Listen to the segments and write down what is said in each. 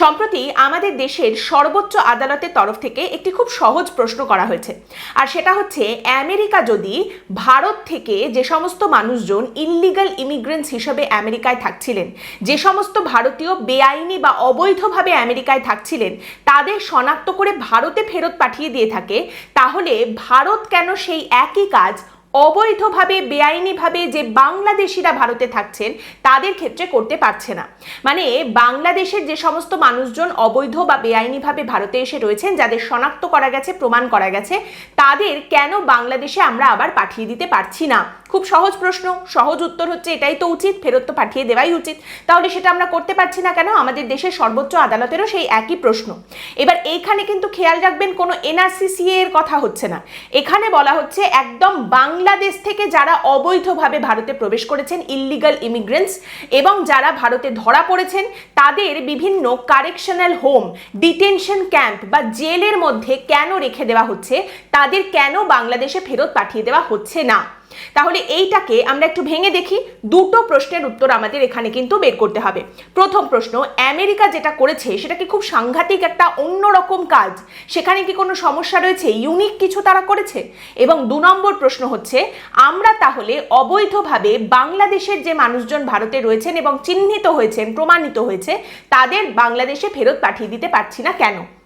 সম্প্রতি আমাদের দেশের সর্বোচ্চ আদালতের তরফ থেকে একটি খুব সহজ প্রশ্ন করা হয়েছে। আর সেটা হচ্ছে, আমেরিকা যদি ভারত থেকে যে সমস্ত মানুষজন ইললিগাল ইমিগ্রেন্টস হিসেবে আমেরিকায় থাকছিলেন, যে সমস্ত ভারতীয় বেআইনি বা অবৈধভাবে আমেরিকায় থাকছিলেন, তাদের শনাক্ত করে ভারতে ফেরত পাঠিয়ে দিয়ে থাকে, তাহলে ভারত কেন সেই একই কাজ অবৈধভাবে, বেআইনিভাবে যে বাংলাদেশিরা ভারতে থাকছেন, তাদের ক্ষেত্রে করতে পারছে না। মানে বাংলাদেশের যে সমস্ত মানুষজন অবৈধ বা বেআইনিভাবে ভারতে এসে রয়েছেন, যাদের শনাক্ত করা গেছে, প্রমাণ করা গেছে, তাদের কেন বাংলাদেশে আমরা আবার পাঠিয়ে দিতে পারছি না? খুব সহজ প্রশ্ন, সহজ উত্তর হচ্ছে এটাই তো উচিত, ফেরত তো পাঠিয়ে দেওয়াই উচিত। তাহলে সেটা আমরা করতে পারছি না কেন? আমাদের দেশের সর্বোচ্চ আদালতেরও সেই একই প্রশ্ন। এবার এইখানে কিন্তু খেয়াল রাখবেন কোনো এনআরসিসিএ এর কথা হচ্ছে না। এখানে বলা হচ্ছে একদম বাংলাদেশ থেকে যারা অবৈধভাবে ভারতে প্রবেশ করেছেন ইললিগাল ইমিগ্রেন্টস এবং যারা ভারতে ধরা পড়েছেন, তাদের বিভিন্ন কারেকশনাল হোম ডিটেনশন ক্যাম্প বা জেলের মধ্যে কেন রেখে দেওয়া হচ্ছে? তাদের কেন বাংলাদেশে ফেরত পাঠিয়ে দেওয়া হচ্ছে না? তাহলে এইটাকে আমরা একটু ভেঙে দেখি। দুটো প্রশ্নের উত্তর আমাদের এখানে কিন্তু বের করতে হবে। প্রথম প্রশ্ন, আমেরিকা যেটা করেছে সেটা কি খুব সাংঘাতিক একটা অন্যরকম কাজ। সেখানে কি কোনো সমস্যা রয়েছে? ইউনিক কিছু তারা করেছে? এবং দু নম্বর প্রশ্ন হচ্ছে, আমরা তাহলে অবৈধভাবে বাংলাদেশের যে মানুষজন ভারতে রয়েছেন এবং চিহ্নিত হয়েছেন, প্রমাণিত হয়েছে, তাদের বাংলাদেশে ফেরত পাঠিয়ে দিতে পারছি না কেন?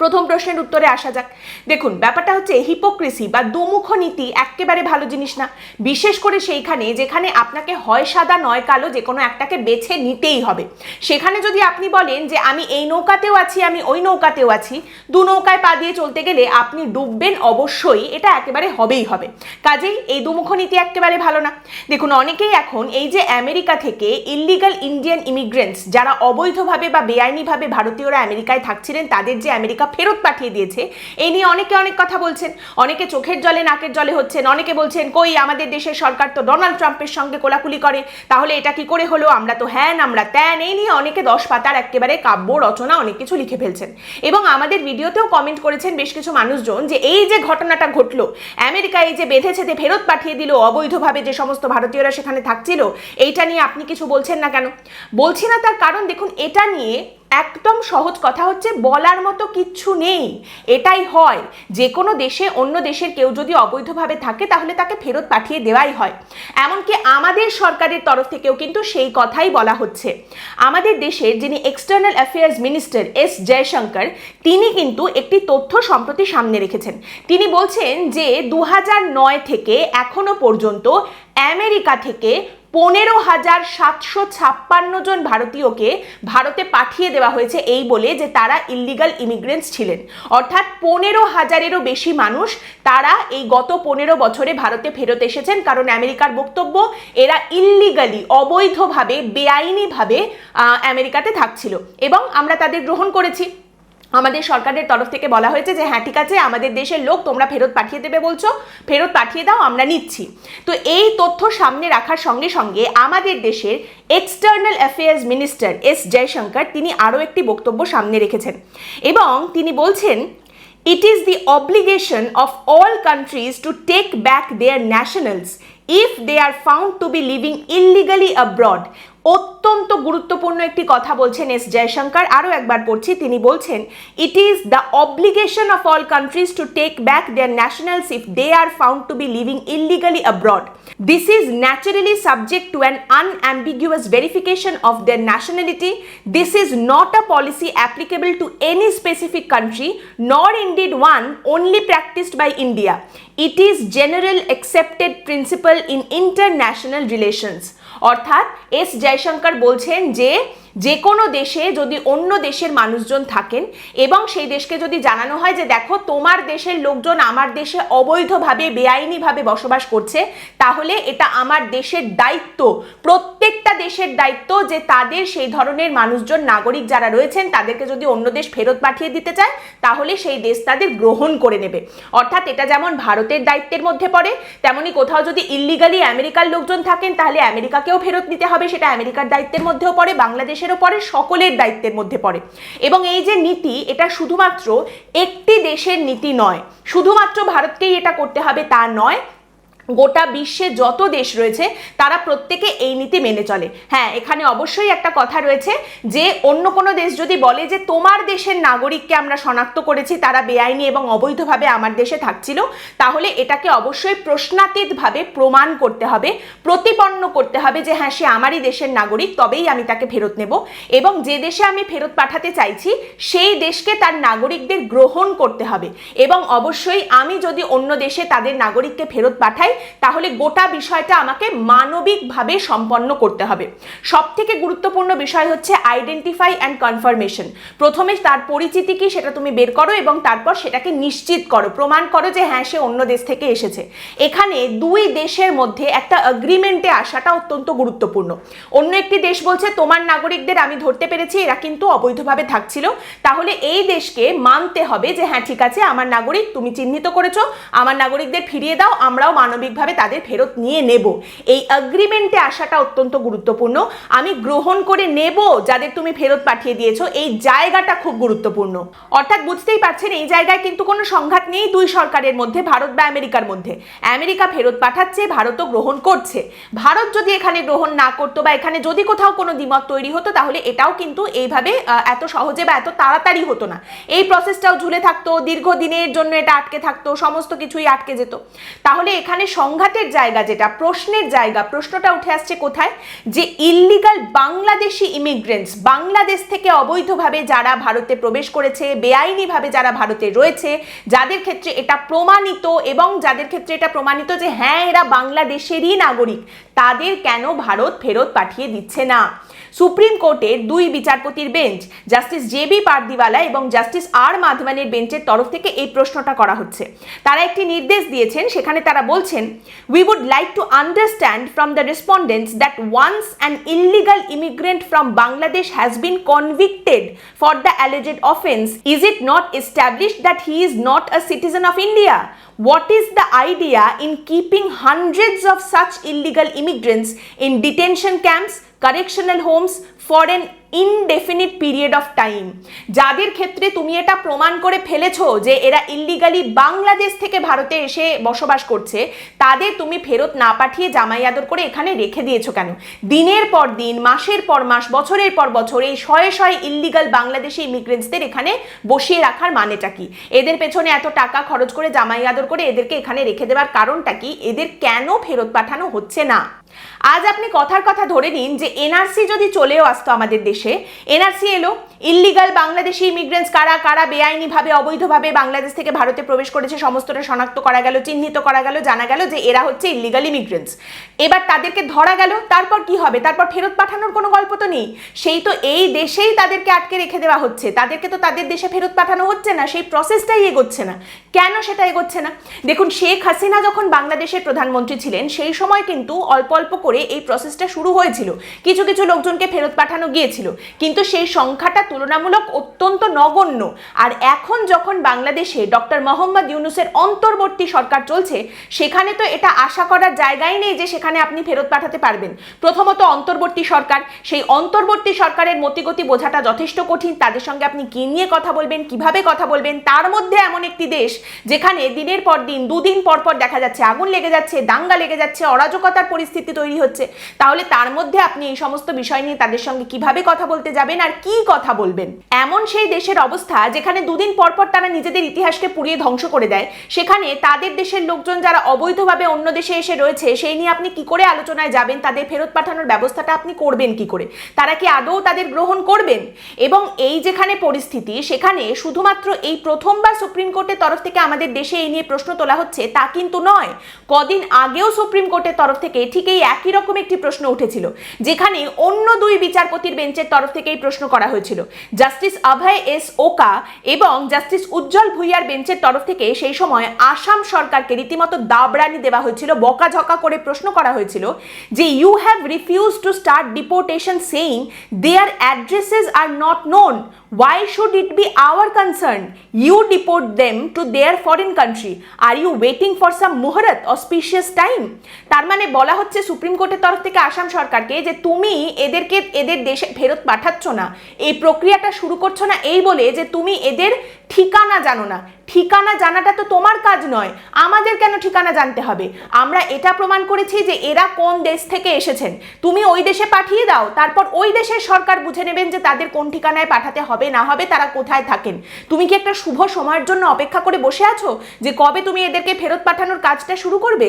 প্রথম প্রশ্নের উত্তরে আসা যাক। দেখুন, ব্যাপারটা হচ্ছে হিপোক্রেসি বা দুমুখ নীতি একেবারে ভালো জিনিস না। বিশেষ করে সেইখানে যেখানে আপনাকে হয় সাদা, নয় কালো যে কোনো একটাকে বেছে নিতেই হবে। সেখানে যদি আপনি বলেন যে আমি এই নৌকাতেও আছি, আমি ওই নৌকাতেও আছি, দু নৌকায় পা দিয়ে চলতে গেলে আপনি ডুববেন অবশ্যই, এটা একেবারে হবেই হবে। কাজেই এই দুমুখ নীতি একেবারে ভালো না। দেখুন, অনেকেই এখন এই যে আমেরিকা থেকে ইললিগাল ইন্ডিয়ান ইমিগ্রেন্টস যারা অবৈধভাবে বা বেআইনিভাবে ভারতীয়রা আমেরিকায় থাকছিলেন, তাদের যে আমেরিকা ফেরত পাঠিয়ে দিয়েছে। এই নিয়ে অনেকে অনেক কথা বলছেন, অনেকে চোখের জলে, নাকের জলে হচ্ছেন, অনেকে বলছেন, কই, আমাদের দেশের সরকার তো ডোনাল্ড ট্রাম্পের সঙ্গে কোলাকুলি করে, তাহলে এটা কি করে হলো? আমরা তো হ্যান, আমরা ত্যান। এই নিয়ে অনেকে দশ পাতার একেবারে কাব্য, রচনা, অনেক কিছু লিখে ফেলছেন। এবং আমাদের ভিডিওতেও কমেন্ট করেছেন বেশ কিছু মানুষজন যে, এই যে ঘটনাটা ঘটলো, আমেরিকা এই যে বেঁধে ছেদে ফেরত পাঠিয়ে দিল, অবৈধভাবে যে সমস্ত ভারতীয়রা সেখানে থাকছিল, এইটা নিয়ে আপনি কিছু বলছেন না কেন? বলছি না তার কারণ, দেখুন, এটা নিয়ে একদম সহজ কথা হচ্ছে বলার মতো কিচ্ছু নেই। এটাই হয়। যে কোনো দেশে অন্য দেশের কেউ যদি অবৈধভাবে থাকে, তাহলে তাকে ফেরত পাঠিয়ে দেওয়াই হয়। এমনকি আমাদের সরকারের তরফ থেকেও কিন্তু সেই কথাই বলা হচ্ছে। আমাদের দেশের যিনি external affairs minister S Jaishankar তিনি কিন্তু একটি তথ্য সম্প্রতি সামনে রেখেছেন। তিনি বলছেন যে দু নয় থেকে এখনও পর্যন্ত আমেরিকা থেকে পনেরো হাজার সাতশো ছাপ্পান্ন জন ভারতীয়কে ভারতে পাঠিয়ে দেওয়া হয়েছে এই বলে যে তারা ইল্লিগাল ইমিগ্রেন্টস ছিলেন। অর্থাৎ পনেরো হাজারেরও বেশি মানুষ তারা এই গত পনেরো বছরে ভারতে ফেরত এসেছেন, কারণ আমেরিকার বক্তব্য, এরা ইল্লিগালি অবৈধভাবে, বেআইনিভাবে আমেরিকাতে থাকছিল। এবং আমরা তাদের গ্রহণ করেছি। আমাদের সরকারের তরফ থেকে বলা হয়েছে যে হ্যাঁ ঠিক আছে, আমাদের দেশের লোক তোমরা ফেরত পাঠিয়ে দেবে বলছো, ফেরত পাঠিয়ে দাও, আমরা নিচ্ছি তো এই তথ্য সামনে রাখার সঙ্গে সঙ্গে আমাদের দেশের external affairs minister S Jaishankar, তিনি আরও একটি বক্তব্য সামনে রেখেছেন এবং তিনি বলছেন, It is the obligation of all countries to take back their nationals if they are found to be living illegally abroad. অত্যন্ত গুরুত্বপূর্ণ একটি কথা বলছেন এস জয়শঙ্কর। আরও একবার পড়ছি, তিনি বলছেন it is the obligation of all countries to take back their national if they are found to be living illegally abroad this is naturally subject to an unambiguous verification of their nationality this is not a policy applicable to any specific country nor indeed one only practised by India it is general accepted principle in international relations অর্থাৎ S Jaishankar বলছেন যে যে কোনো দেশে যদি অন্য দেশের মানুষজন থাকেন এবং সেই দেশকে যদি জানানো হয় যে দেখো, তোমার দেশের লোকজন আমার দেশে অবৈধভাবে, বেআইনিভাবে বসবাস করছে, তাহলে এটা আমার দেশের দায়িত্ব, প্রত্যেকটা দেশের দায়িত্ব যে তাদের সেই ধরনের মানুষজন, নাগরিক যারা রয়েছেন, তাদেরকে যদি অন্য দেশ ফেরত পাঠিয়ে দিতে চায়, তাহলে সেই দেশ তাদের গ্রহণ করে নেবে। অর্থাৎ এটা যেমন ভারতের দায়িত্বের মধ্যে পড়ে, তেমনি কোথাও যদি ইল্লিগালি আমেরিকার লোকজন থাকেন, তাহলে আমেরিকাকেও ফেরত নিতে হবে, সেটা আমেরিকার দায়িত্বের মধ্যেও পড়ে বাংলাদেশেরও ওপরে সকলের দায়িত্বের মধ্যে পড়ে। এবং এই যে নীতি, এটা শুধুমাত্র একটি দেশের নীতি নয়, শুধুমাত্র ভারতকেই এটা করতে হবে তা নয় গোটা বিশ্বে যত দেশ রয়েছে, তারা প্রত্যেকে এই নীতি মেনে চলে। হ্যাঁ এখানে অবশ্যই একটা কথা রয়েছে যে, অন্য কোনো দেশ যদি বলে যে, তোমার দেশের নাগরিককে আমরা শনাক্ত করেছি, তারা বেআইনি এবং অবৈধভাবে আমার দেশে থাকছিল, তাহলে এটাকে অবশ্যই প্রশ্নাতীতভাবে প্রমাণ করতে হবে, প্রতিপন্ন করতে হবে যে হ্যাঁ সে আমারই দেশের নাগরিক, তবেই আমি তাকে ফেরত নেব। এবং যে দেশে আমি ফেরত পাঠাতে চাইছি, সেই দেশকে তার নাগরিকদের গ্রহণ করতে হবে। এবং অবশ্যই আমি যদি অন্য দেশে তাদের নাগরিককে ফেরত পাঠাই তাহলে গোটা বিষয়টা আমাকে মানবিকভাবে সম্পন্ন করতে হবে। সব থেকে গুরুত্বপূর্ণ বিষয় হচ্ছে আইডেন্টিফাই অ্যান্ড কনফার্মেশন প্রথমে তার পরিচিতি কি সেটা তুমি বের করো এবং তারপর সেটাকে নিশ্চিত করো, প্রমাণ করো যে হ্যাঁ সে অন্য দেশ থেকে এসেছে। এখানে দুই দেশের মধ্যে একটা অ্যাগ্রিমেন্টে আসাটা অত্যন্ত গুরুত্বপূর্ণ। অন্য একটি দেশ বলছে, তোমার নাগরিকদের আমি ধরতে পেরেছি, এরা কিন্তু অবৈধভাবে থাকছিল। তাহলে এই দেশকে মানতে হবে যে হ্যাঁ ঠিক আছে, আমার নাগরিক তুমি চিহ্নিত করেছ, আমার নাগরিকদের ফিরিয়ে দাও, আমরাও মানবিকভাবে তাদের ফেরত নিয়ে নেব। এই অ্যাগ্রিমেন্টে আসাটা অত্যন্ত গুরুত্বপূর্ণ। আমি গ্রহণ করে নেব যাদের তুমি ফেরত পাঠিয়ে দিয়েছ, এই জায়গাটা খুব গুরুত্বপূর্ণ। অর্থাৎ বুঝতেই পারছেন, এই জায়গায় কিন্তু কোনো সংঘাত নেই দুই সরকারের মধ্যে, ভারত বা আমেরিকার মধ্যে। আমেরিকা ফেরত পাঠাচ্ছে, ভারতও গ্রহণ করছে। ভারত যদি এখানে গ্রহণ না করতো বা এখানে যদি কোথাও কোনো দ্বিমত তৈরি হতো, তাহলে এটাও কিন্তু এইভাবে এত সহজে বা এত তাড়াতাড়ি হতো না। এই প্রসেসটাও ঝুলে থাকতো, দীর্ঘদিনের জন্য এটা আটকে থাকতো, সমস্ত কিছুই আটকে যেত। তাহলে এখানে সংঘাতের জায়গা যেটা, প্রশ্নের জায়গা, প্রশ্নটা উঠে আসছে কোথায়? যে ইল্লিগাল বাংলাদেশি ইমিগ্রেন্টস বাংলাদেশ থেকে অবৈধভাবে যারা ভারতে প্রবেশ করেছে, বেআইনিভাবে যারা ভারতে রয়েছে, যাদের ক্ষেত্রে এটা প্রমাণিত এবং যাদের ক্ষেত্রে এটা প্রমাণিত যে হ্যাঁ এরা বাংলাদেশেরই নাগরিক, তাদের কেন ভারত ফেরত পাঠিয়ে দিচ্ছে না? সুপ্রিম কোর্টের দুই বিচারপতির bench, justice J B Pardiwala এবং জাস্টিস আর মাধবানের বেঞ্চের তরফ থেকে এই প্রশ্নটা করা হচ্ছে। তারা একটি নির্দেশ দিয়েছেন, সেখানে তারা বলছেন question, we would like to understand from the respondents that once an illegal immigrant from Bangladesh has been convicted for the alleged offense, is it not established that he is not a citizen of India? What is the idea in keeping hundreds of such illegal immigrants in detention camps, correctional homes, foreign indefinite period of time যাদের ক্ষেত্রে তুমি এটা প্রমাণ করে ফেলেছো যে এরা illegally Bangladesh থেকে ভারতে এসে বসবাস করছে, তাদের তুমি ফেরত না পাঠিয়ে জামাই আদর করে এখানে রেখে দিয়েছ কেন? দিনের পর দিন, মাসের পর মাস, বছরের পর বছর এই শয়ে শয়ে ইল্লিগাল বাংলাদেশি ইমিগ্রেন্টসদের এখানে বসিয়ে রাখার মানেটা কি? এদের পেছনে এত টাকা খরচ করে জামাই আদর করে এদেরকে এখানে রেখে দেওয়ার কারণটা কি? এদের কেন ফেরত পাঠানো হচ্ছে না? আজ আপনি কথার কথা ধরে নিন যে এনআরসি যদি চলেও আসতো আমাদের দেশে এনআরসি এলো ইল্লিগাল বাংলাদেশি ইমিগ্রেন্টস কারা কারা বেআইনিভাবে, অবৈধভাবে বাংলাদেশ থেকে ভারতে প্রবেশ করেছে, সমস্তটা শনাক্ত করা গেল, চিহ্নিত করা গেল, জানা গেল যে এরা হচ্ছে ইল্লিগাল ইমিগ্রেন্টস এবার তাদেরকে ধরা গেল, তারপর কি হবে? তারপর ফেরত পাঠানোর কোনো গল্প তো নেই। সেই তো এই দেশেই তাদেরকে আটকে রেখে দেওয়া হচ্ছে। তাদেরকে তো তাদের দেশে ফেরত পাঠানো হচ্ছে না, সেই প্রসেসটাই এগোচ্ছে না। কেন সেটা এগোচ্ছে না? দেখুন, শেখ হাসিনা যখন বাংলাদেশের প্রধানমন্ত্রী ছিলেন, সেই সময় কিন্তু অল্প অল্প করে এই প্রসেসটা শুরু হয়েছিল। কিছু কিছু লোকজনকে ফেরত পাঠানো গিয়েছিল। কিন্তু সেই সংখ্যাটা তুলনামূলক অত্যন্ত নগণ্য। আর এখন যখন বাংলাদেশে ডক্টর মোহাম্মদ ইউনুসের অন্তর্বর্তী সরকার চলছে, সেখানে তো এটা আশা করার জায়গাই নেই যে সেখানে আপনি ফেরত পাঠাতে পারবেন। প্রথমত অন্তর্বর্তী সরকার, সেই অন্তর্বর্তী সরকারের মতিগতি বোঝাটা যথেষ্ট কঠিন। তাদের সঙ্গে আপনি কি নিয়ে কথা বলবেন, কীভাবে কথা বলবেন, তার মধ্যে এমন একটি দেশ যেখানে দিনের পর দিন, দুদিন পর পর দেখা যাচ্ছে আগুন লেগে যাচ্ছে, দাঙ্গা লেগে যাচ্ছে, অরাজকতার পরিস্থিতি তৈরি হচ্ছে। তাহলে তার মধ্যে আপনি এই সমস্ত বিষয় নিয়ে তাদের সঙ্গে কীভাবে কথা বলতে যাবেন আর কি কথা বলবেন। এমন সেই দেশের অবস্থা যেখানে দুদিন পর পর তারা নিজেদের ইতিহাসকে পুড়িয়ে ধ্বংস করে দেয়। সেখানে তাদের দেশের লোকজন যারা অবৈধভাবে অন্য দেশে এসে রয়েছে, সেই নিয়ে আপনি কি করে আলোচনায় যাবেন? তাদের ফেরত পাঠানোর ব্যবস্থাটা আপনি করবেন কি করে? তারা কি আদৌ তাদের গ্রহণ করবেন? এবং এই যেখানে পরিস্থিতি, সেখানে শুধুমাত্র এই প্রথমবার সুপ্রিম কোর্টের তরফ থেকে আমাদের দেশে এই নিয়ে প্রশ্ন তোলা হচ্ছে, তা কিন্তু নয়। কদিন আগেও সুপ্রিম কোর্টের তরফ থেকে ঠিক এই একই রকম একটি প্রশ্ন উঠেছিল, যেখানে অন্য দুই বিচারপতির বেঞ্চের তরফ থেকে এই প্রশ্ন করা হয়েছিল। জাস্টিস অভয় এস ওকা এবং জাস্টিস উজ্জ্বল ভুইয়ার বেঞ্চের তরফ থেকে সেই সময় আসাম সরকারকে রীতিমতো দাবরানি দেওয়া হয়েছিল, বকাঝকা করে প্রশ্ন করা হয়েছিল যে you have refuse to start deportation saying their addresses are not known why should it be our concern you deport them to their foreign country are you waiting for some muharat auspicious time তার মানে বলা হচ্ছে supreme কোর্টের তরফ থেকে আসাম সরকারকে যে তুমি এদেরকে এদের দেশে ফেরত পাঠাচ্ছ না এই প্রক্রিয়াটা শুরু করছ না এই বলে যে তুমি এদের ঠিকানা জানো না। ঠিকানা জানাটা তো তোমার কাজ নয়। আমাদের কেন ঠিকানা জানতে হবে? আমরা এটা প্রমাণ করেছি যে এরা কোন দেশ থেকে এসেছেন। তুমি ওই দেশে পাঠিয়ে দাও, তারপর ওই দেশের সরকার বুঝে নেবেন যে তাদের কোন ঠিকানায় পাঠাতে হবে, না হবে, তারা কোথায় থাকেন। তুমি কি একটা শুভ সময়ের জন্য অপেক্ষা করে বসে আছো যে কবে তুমি এদেরকে ফেরত পাঠানোর কাজটা শুরু করবে?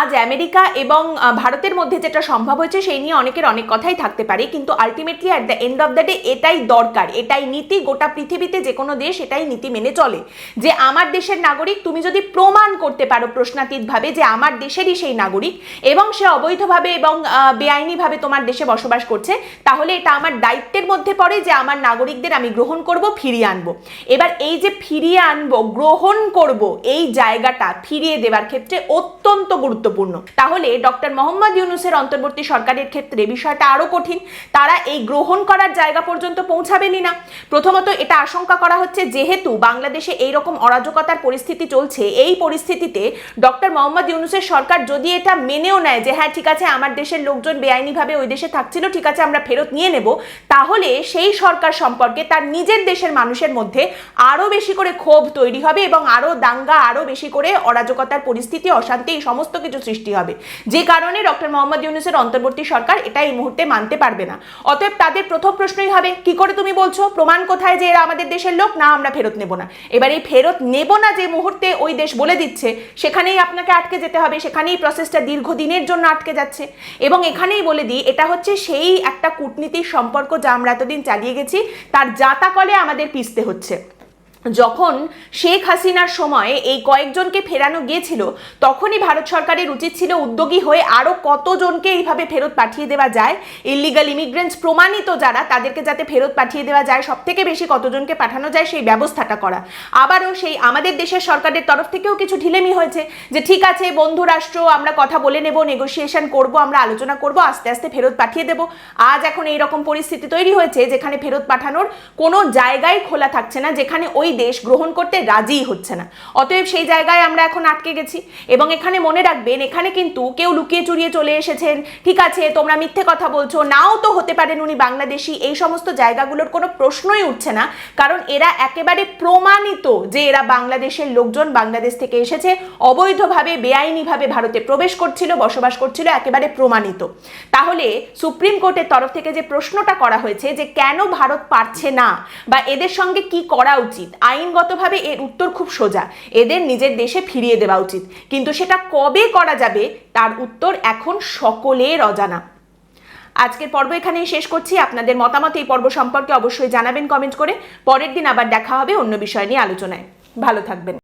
আজ আমেরিকা এবং ভারতের মধ্যে যেটা সম্ভব হয়েছে সেই নিয়ে অনেকের অনেক কথাই থাকতে পারে, কিন্তু ultimately at the end of the day এটাই দরকার, এটাই নীতি, গোটা পৃথিবীতে যে কোনো দেশ এটাই নীতি মেনে চলে। যে আমার দেশের নাগরিক, তুমি যদি প্রমাণ করতে পারো প্রশ্নাতীতভাবে যে আমার দেশেরই সেই নাগরিক এবং সে অবৈধভাবে এবং বেআইনিভাবে তোমার দেশে বসবাস করছে, তাহলে এটা আমার দায়িত্বের মধ্যে পড়ে যে আমার নাগরিকদের আমি গ্রহণ করব, ফিরিয়ে আনব। এবার এই যে ফিরিয়ে আনব, গ্রহণ করব, এই জায়গাটা ফিরিয়ে দেওয়ার ক্ষেত্রে অত্যন্ত গুরুত্বপূর্ণ। তাহলে ডক্টর মোহাম্মদ ইউনুসের অন্তর্বর্তী সরকারের ক্ষেত্রে বিষয়টা আরও কঠিন। তারা এই গ্রহণ করার জায়গা পর্যন্ত পৌঁছাবেনই না। প্রথমত এটা আশঙ্কা করা হচ্ছে, যেহেতু বাংলাদেশে এই রকম অরাজকতার পরিস্থিতি চলছে, এই পরিস্থিতিতে ডক্টর মোহাম্মদ ইউনুসের সরকার যদি এটা মেনেও নেয় যে হ্যাঁ ঠিক আছে, আমার দেশের লোকজন বেআইনিভাবে ওই দেশে থাকছিল, ঠিক আছে, আমরা ফেরত নিয়ে নেব, তাহলে সেই সরকার সম্পর্কে তার নিজের দেশের মানুষের মধ্যে আরও বেশি করে ক্ষোভ তৈরি হবে এবং আরও দাঙ্গা আরও বেশি করে অরাজকতার পরিস্থিতি, অশান্তি, এই সমস্ত কিছু সৃষ্টি হবে। যে কারণে ডক্টর মোহাম্মদ ইউনুসের অন্তর্বর্তী সরকার এটা এই মুহূর্তে মানতে পারবে না। অতএব তাদের প্রথম প্রশ্নই হবে, কি করে তুমি বলছো? প্রমাণ কোথায় যে এরা আমাদের দেশের লোক? না, আমরা ফেরত নেব না। এবার এই ফেরত নেব না যে মুহূর্তে ওই দেশ বলে দিচ্ছে, সেখানেই আপনাকে আটকে যেতে হবে, সেখানেই প্রসেসটা দীর্ঘদিনের জন্য আটকে যাচ্ছে। এবং এখানেই বলে দিই, এটা হচ্ছে সেই একটা কূটনীতির সম্পর্ক যা আমরা এতদিন চালিয়ে গেছি, তার জাতাকলে আমাদের পিসতে হচ্ছে। যখন শেখ হাসিনার সময় এই কয়েকজনকে ফেরানো গিয়েছিল, তখনই ভারত সরকারের উচিত ছিল উদ্যোগী হয়ে আরও কতজনকে এইভাবে ফেরত পাঠিয়ে দেওয়া যায়। ইলিগাল ইমিগ্রেন্টস প্রমাণিত যারা, তাদেরকে যাতে ফেরত পাঠিয়ে দেওয়া যায় সব থেকে বেশি কতজনকে পাঠানো যায় সেই ব্যবস্থাটা করা। আবারও সেই আমাদের দেশের সরকারের তরফ থেকেও কিছু ঢিলেমি হয়েছে যে, ঠিক আছে, বন্ধু রাষ্ট্র, আমরা কথা বলে নেব নেগোসিয়েশন করব, আমরা আলোচনা করব, আস্তে আস্তে ফেরত পাঠিয়ে দেব। আজ এখন এই রকম পরিস্থিতি তৈরি হয়েছে যেখানে ফেরত পাঠানোর কোনো জায়গায় খোলা থাকছে না, যেখানে ওই দেশ গ্রহণ করতে রাজিই হচ্ছে না। অতএব সেই জায়গায় আমরা এখন আটকে গেছি এবং এখানে মনে রাখবেন, এখানে কিন্তু কেউ লুকিয়ে চুরিয়ে চলে এসেছেন। ঠিক আছে, তোমরা মিথ্যে কথা বলছো, নাও তো হতে পারেন উনি বাংলাদেশি। এই সমস্ত জায়গাগুলোর কোনো প্রশ্নই উঠছে না, কারণ এরা একেবারে প্রমাণিত যে এরা বাংলাদেশের লোকজন, বাংলাদেশ থেকে এসেছে। অবৈধভাবে, বেআইনিভাবে ভারতে প্রবেশ করছিল, বসবাস করছিল, একেবারে প্রমাণিত। তাহলে সুপ্রিম কোর্টের তরফ থেকে যে প্রশ্নটা করা হয়েছে যে কেন ভারত পারছে না, বা এদের সঙ্গে কি করা উচিত আইনগতভাবে এর উত্তর খুব সোজা। এদের নিজের দেশে ফিরিয়ে দেওয়া উচিত। কিন্তু সেটা কবে করা যাবে, তার উত্তর এখন সকলের অজানা। আজকের পর্ব এখানেই শেষ করছি। আপনাদের মতামত এই পর্ব সম্পর্কে অবশ্যই জানাবেন কমেন্ট করে। পরের দিন আবার দেখা হবে অন্য বিষয় নিয়ে আলোচনায়। ভালো থাকবেন।